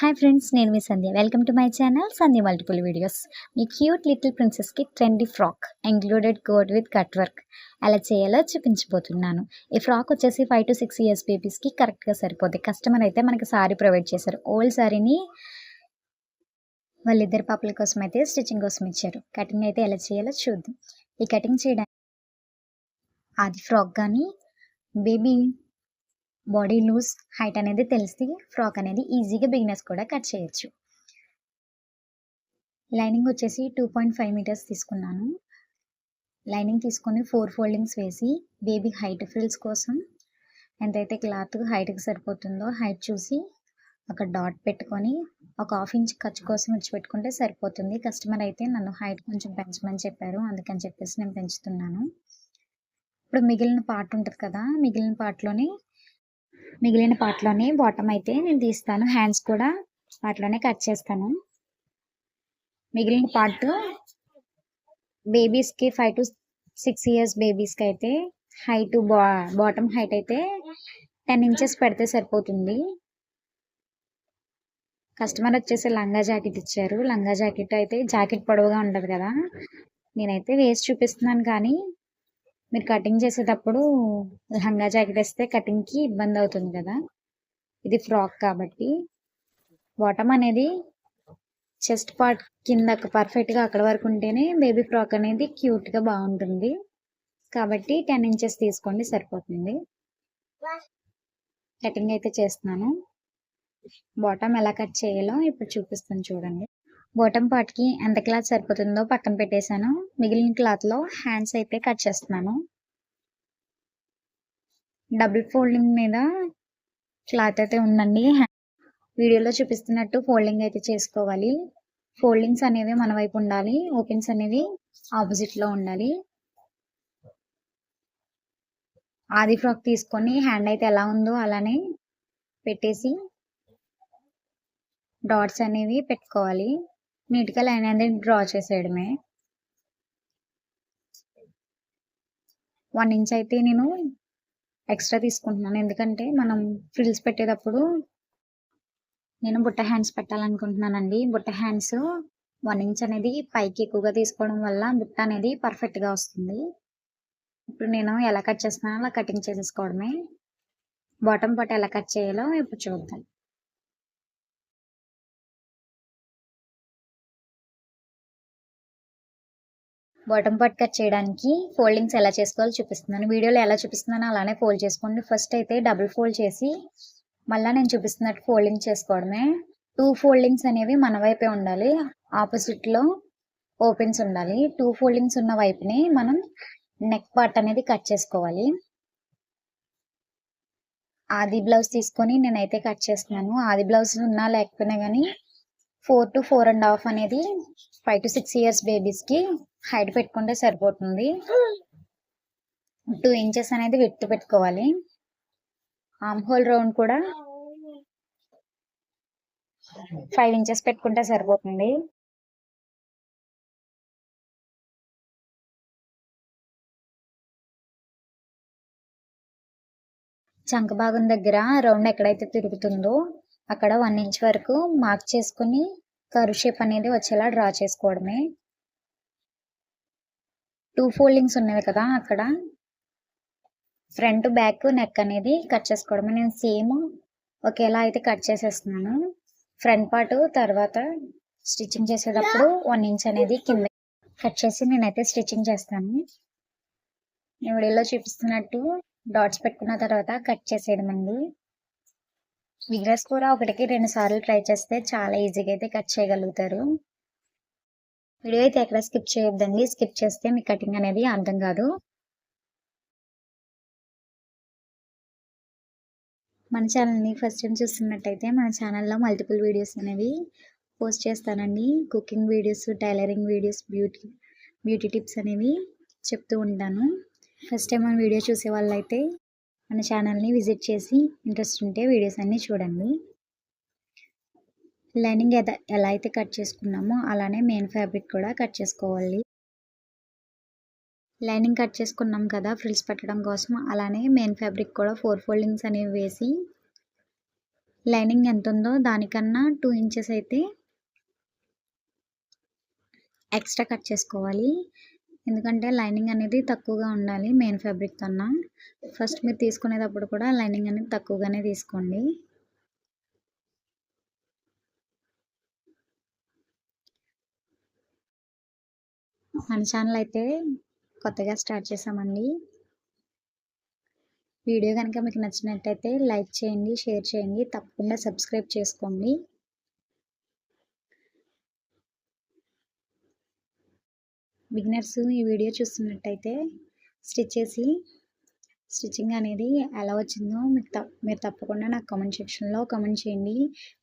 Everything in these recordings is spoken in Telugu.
హాయ్ ఫ్రెండ్స్ నేను మీ Sandhya. Welcome to my channel Sandhya multiple videos me cute little ప్రిన్సెస్కి trendy frock included code with cut work ఎలా చేయాలో చూపించబోతున్నాను. ఈ ఫ్రాక్ వచ్చేసి ఫైవ్ టు సిక్స్ ఇయర్స్ బేబీస్కి కరెక్ట్గా సరిపోద్ది. కస్టమర్ అయితే మనకి సారీ ప్రొవైడ్ చేశారు. ఓల్డ్ సారీని వాళ్ళిద్దరు పాపల కోసం అయితే స్టిచ్చింగ్ కోసం ఇచ్చారు. కటింగ్ అయితే ఎలా చేయాలో చూద్దాం. ఈ కటింగ్ చేయడానికి అది ఫ్రాక్ కానీ బేబీ బాడీ లూజ్ హైట్ అనేది తెలిస్తే ఫ్రాక్ అనేది ఈజీగా బిగినర్స్ కూడా కట్ చేయొచ్చు. లైనింగ్ వచ్చేసి టూ పాయింట్ ఫైవ్ మీటర్స్ తీసుకున్నాను. లైనింగ్ తీసుకొని ఫోర్ ఫోల్డింగ్స్ వేసి బేబీ హైట్ ఫ్రిల్స్ కోసం ఎంతైతే క్లాత్ హైట్కి సరిపోతుందో హైట్ చూసి ఒక డాట్ పెట్టుకొని ఒక హాఫ్ ఇంచ్ ఖర్చు కోసం విడిచిపెట్టుకుంటే సరిపోతుంది. కస్టమర్ అయితే నన్ను హైట్ కొంచెం పెంచమని చెప్పారు. అందుకని చెప్పేసి నేను పెంచుతున్నాను. ఇప్పుడు మిగిలిన పార్ట్ ఉంటుంది కదా మిగిలిన పార్ట్లోనే మిగిలిన పార్ట్లోనే బాటమ్ అయితే నేను తీస్తాను. హ్యాండ్స్ కూడా వాటిలోనే కట్ చేస్తాను. మిగిలిన పార్ట్ బేబీస్కి ఫైవ్ టు సిక్స్ ఇయర్స్ బేబీస్కి అయితే హైట్ బా బాటమ్ హైట్ అయితే టెన్ ఇంచెస్ పెడితే సరిపోతుంది. కస్టమర్ వచ్చేసి లంగా జాకెట్ ఇచ్చారు. లంగా జాకెట్ అయితే జాకెట్ పొడవుగా ఉండదు కదా. నేనైతే వేసి చూపిస్తున్నాను కానీ మీరు కటింగ్ చేసేటప్పుడు లంగా జాకెట్ వేస్తే కటింగ్కి ఇబ్బంది అవుతుంది కదా? ఇది ఫ్రాక్ కాబట్టి. బాటమ్ అనేది చెస్ట్ పార్ట్ కింద పర్ఫెక్ట్గా అక్కడ వరకు ఉంటేనే బేబీ ఫ్రాక్ అనేది క్యూట్గా బాగుంటుంది. కాబట్టి టెన్ ఇంచెస్ తీసుకోండి సరిపోతుంది. కటింగ్ అయితే చేస్తున్నాను. బాటమ్ ఎలా కట్ చేయాలో ఇప్పుడు చూపిస్తాను చూడండి. బాటమ్ పార్ట్కి ఎంత క్లాత్ సరిపోతుందో పక్కన పెట్టేశాను. మిగిలిన క్లాత్లో హ్యాండ్స్ అయితే కట్ చేస్తున్నాను. డబుల్ ఫోల్డింగ్ మీద క్లాత్ అయితే ఉందండి. వీడియోలో చూపిస్తున్నట్టు ఫోల్డింగ్ అయితే చేసుకోవాలి. ఫోల్డింగ్స్ అనేవి మన వైపు ఉండాలి. ఓపెన్స్ అనేవి ఆపోజిట్లో ఉండాలి. ఆది ఫ్రాక్ తీసుకొని హ్యాండ్ అయితే ఎలా ఉందో అలానే పెట్టేసి డాట్స్ అనేవి పెట్టుకోవాలి. నీట్గా లైన్ అనేది డ్రా చేసేయడమే. వన్ ఇంచ్ అయితే నేను ఎక్స్ట్రా తీసుకుంటున్నాను. ఎందుకంటే మనం ఫ్రిల్స్ పెట్టేటప్పుడు నేను బుట్ట హ్యాండ్స్ పెట్టాలనుకుంటున్నానండి. బుట్ట హ్యాండ్స్ వన్ ఇంచ్ అనేది పైకి ఎక్కువగా తీసుకోవడం వల్ల బుట్ట అనేది పర్ఫెక్ట్గా వస్తుంది. ఇప్పుడు నేను ఎలా కట్ చేస్తున్నానో అలా కటింగ్ చేసేసుకోవడమే. బాటమ్ పట్టు ఎలా కట్ చేయాలో ఇప్పుడు చూద్దాం. బాటమ్ పార్ట్ కట్ చేయడానికి ఫోల్డింగ్స్ ఎలా చేసుకోవాలో చూపిస్తున్నాను. వీడియోలో ఎలా చూపిస్తున్నానో అలానే ఫోల్డ్ చేసుకోండి. ఫస్ట్ అయితే డబుల్ ఫోల్డ్ చేసి మళ్ళీ నేను చూపిస్తున్నట్టు ఫోల్డింగ్ చేసుకోవడమే. టూ ఫోల్డింగ్స్ అనేవి మన వైపే ఉండాలి. ఆపోజిట్లో ఓపెన్స్ ఉండాలి. టూ ఫోల్డింగ్స్ ఉన్న వైపుని మనం నెక్ పార్ట్ అనేది కట్ చేసుకోవాలి. ఆది బ్లౌజ్ తీసుకొని నేనైతే కట్ చేస్తున్నాను. ఆది బ్లౌజ్ ఉన్నా లేకపోయినా కానీ four to four and half అనేది ఫైవ్ టు సిక్స్ ఇయర్స్ బేబీస్కి హైట్ పెట్టుకుంటే సరిపోతుంది. టూ ఇంచెస్ అనేది విత్తు పెట్టుకోవాలి. ఆమ్ హోల్ రౌండ్ కూడా ఫైవ్ ఇంచెస్ పెట్టుకుంటే సరిపోతుంది. చంక భాగం దగ్గర రౌండ్ ఎక్కడైతే తిరుగుతుందో అక్కడ వన్ ఇంచ్ వరకు మార్క్ చేసుకుని కరు షేప్ అనేది వచ్చేలా డ్రా చేసుకోవడమే. టూ ఫోల్డింగ్స్ ఉన్నది కదా అక్కడ. ఫ్రంట్ బ్యాక్ నెక్ అనేది కట్ చేసుకోవడమే. నేను సేమ్ ఒకేలా అయితే కట్ చేసేస్తున్నాను. ఫ్రంట్ పార్ట్ తర్వాత స్టిచ్చింగ్ చేసేటప్పుడు వన్ ఇంచ్ అనేది కింద కట్ చేసి నేనైతే స్టిచ్చింగ్ చేస్తాను. నేను వీడియోలో చూపిస్తున్నట్టు డాట్స్ పెట్టుకున్న తర్వాత కట్ చేసేయడం అండి బిగినర్స్ కూడా ఒకటికి రెండు సార్లు ట్రై చేస్తే చాలా ఈజీగా అయితే కట్ చేయగలుగుతారు. వీడియో అయితే ఎక్కడ స్కిప్ చేయొద్దండి. స్కిప్ చేస్తే మీ కటింగ్ అనేది అర్థం కాదు. మన ఛానల్ని ఫస్ట్ టైం చూస్తున్నట్టయితే మన ఛానల్లో మల్టిపుల్ వీడియోస్ అనేవి పోస్ట్ చేస్తానండి. Cooking videos tailoring videos beauty beauty tips అనేవి చెప్తూ ఉంటాను. ఫస్ట్ టైం మన వీడియో చూసే వాళ్ళైతే మన ఛానల్ని విజిట్ చేసి ఇంట్రెస్ట్ ఉంటే వీడియోస్ అన్నీ చూడండి. లైనింగ్ ఎలా ఎలా అయితే కట్ చేసుకున్నామో అలానే మెయిన్ ఫ్యాబ్రిక్ కూడా కట్ చేసుకోవాలి. లైనింగ్ కట్ చేసుకున్నాం కదా ఫ్రిల్స్ పెట్టడం కోసం అలానే మెయిన్ ఫ్యాబ్రిక్ కూడా ఫోర్ ఫోల్డింగ్స్ అనేవి వేసి లైనింగ్ ఎంత ఉందో దానికన్నా టూ ఇంచెస్ అయితే ఎక్స్ట్రా కట్ చేసుకోవాలి. ఎందుకంటే లైనింగ్ అనేది తక్కువగా ఉండాలి మెయిన్ ఫ్యాబ్రిక్ కన్నా. ఫస్ట్ మీరు తీసుకునేటప్పుడు కూడా లైనింగ్ అనేది తక్కువగానే తీసుకోండి. మన ఛానల్ అయితే కొత్తగా స్టార్ట్ చేసామండి. వీడియో కనుక మీకు నచ్చినట్టయితే లైక్ చేయండి షేర్ చేయండి తప్పకుండా సబ్స్క్రైబ్ చేసుకోండి. బిగినర్స్ ఈ వీడియో చూస్తున్నట్టయితే స్టిచ్ చేసి స్టిచ్చింగ్ అనేది ఎలా వచ్చిందో మీకు తప్ప మీరు తప్పకుండా నాకు కామెంట్ సెక్షన్లో కామెంట్ చేయండి.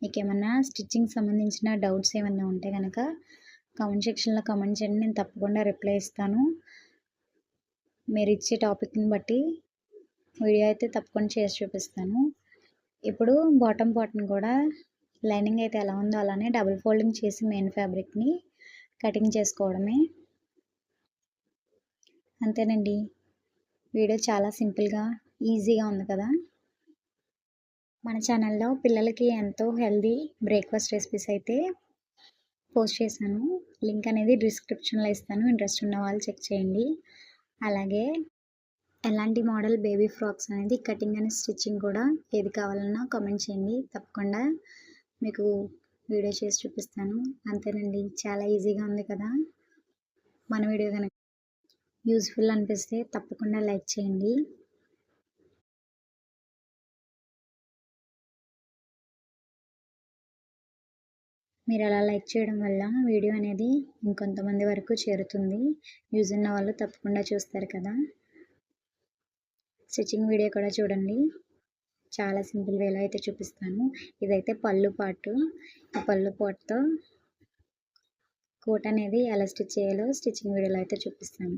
మీకు ఏమన్నా స్టిచ్చింగ్ సంబంధించిన డౌట్స్ ఏమన్నా ఉంటే కనుక కామెంట్ సెక్షన్లో కామెంట్ చేయండి. నేను తప్పకుండా రిప్లై ఇస్తాను. మీరు ఇచ్చే టాపిక్ని బట్టి వీడియో అయితే తప్పకుండా చేసి చూపిస్తాను. ఇప్పుడు బాటమ్ పార్ట్ని కూడా లైనింగ్ అయితే ఎలా ఉందో అలానే డబుల్ ఫోల్డింగ్ చేసి మెయిన్ ఫ్యాబ్రిక్ని కటింగ్ చేసుకోవడమే. అంతేనండి. వీడియో చాలా సింపుల్గా ఈజీగా ఉంది కదా? మన ఛానల్లో పిల్లలకి ఎంతో హెల్దీ బ్రేక్ఫాస్ట్ రెసిపీస్ అయితే పోస్ట్ చేశాను. లింక్ అనేది డిస్క్రిప్షన్లో ఇస్తాను. ఇంట్రెస్ట్ ఉన్న వాళ్ళు చెక్ చేయండి. అలాగే ఎలాంటి మోడల్ బేబీ ఫ్రాక్స్ అనేది కటింగ్ అండ్ స్టిచ్చింగ్ కూడా ఏది కావాలన్నా కామెంట్ చేయండి. తప్పకుండా మీకు వీడియో చేసి చూపిస్తాను. అంతేనండి. చాలా ఈజీగా ఉంది కదా? మన వీడియో కనుక యూజ్ఫుల్ అనిపిస్తే తప్పకుండా లైక్ చేయండి. మీరు అలా లైక్ చేయడం వల్ల వీడియో అనేది ఇంకొంతమంది వరకు చేరుతుంది. యూజ్ ఉన్న వాళ్ళు తప్పకుండా చూస్తారు కదా. స్టిచ్చింగ్ వీడియో కూడా చూడండి. చాలా సింపుల్ వేలో అయితే చూపిస్తాను. ఇదైతే పళ్ళు పాటు. ఈ పళ్ళు పాటుతో కోట్ అనేది ఎలా స్టిచ్ చేయాలో స్టిచ్చింగ్ వీడియోలో అయితే చూపిస్తాను.